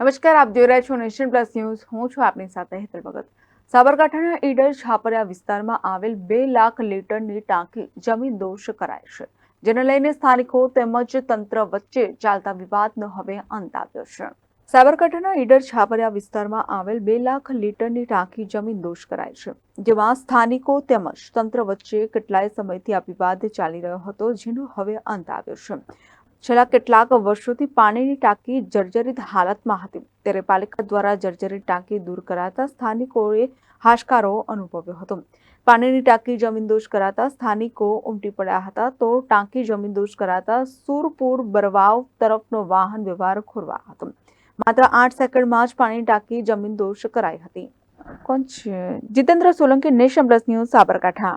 નમસ્કાર, આપ જોઈ રહ્યા છો નેશન પ્લસ ન્યૂઝ. હું છું આપની સાથે હેતલ ભગત. સાબરકાંઠાના ઈડર છાપરિયા વિસ્તારમાં આવેલ બે લાખ લીટરની ટાંકી જમીન દોષ કરાય છે, જેને લઈને સ્થાનિકો તેમજ તંત્ર વચ્ચે ચાલતા વિવાદનો હવે અંત આવ્યો છે. સાબરકાંઠાના ઈડર છાપરિયા વિસ્તારમાં આવેલ બે લાખ લીટરની ટાંકી જમીન દોષ કરાય છે, જેમાં સ્થાનિકો તેમજ તંત્ર વચ્ચે કેટલાય સમયથી આ વિવાદ ચાલી રહ્યો હતો, જેનો હવે અંત આવ્યો છે. છેલ્લા કેટલાક વર્ષોથી પાણીની ટાંકી જર્જરિત હાલતમાં હતી. ત્યારે પાલિકા દ્વારા જર્જરિત ટાંકી દૂર કરાતા સ્થાનિકોએ હાશકારો અનુભવ્યો હતો. પાણીની ટાંકી જમીનદોષ કરાતા સ્થાનિકો ઉમટી પડ્યા હતા તો ટાંકી જમીનદોષ કરાતા સુરપુર બરવાવ તરફનો વાહન વ્યવહાર ખોરવા હતો. માત્ર આઠ સેકન્ડમાં જ પાણીની ટાંકી જમીનદોષ કરાઈ હતી. કોણ છે? Jitendra Solanki, nation plus news Sabarkantha.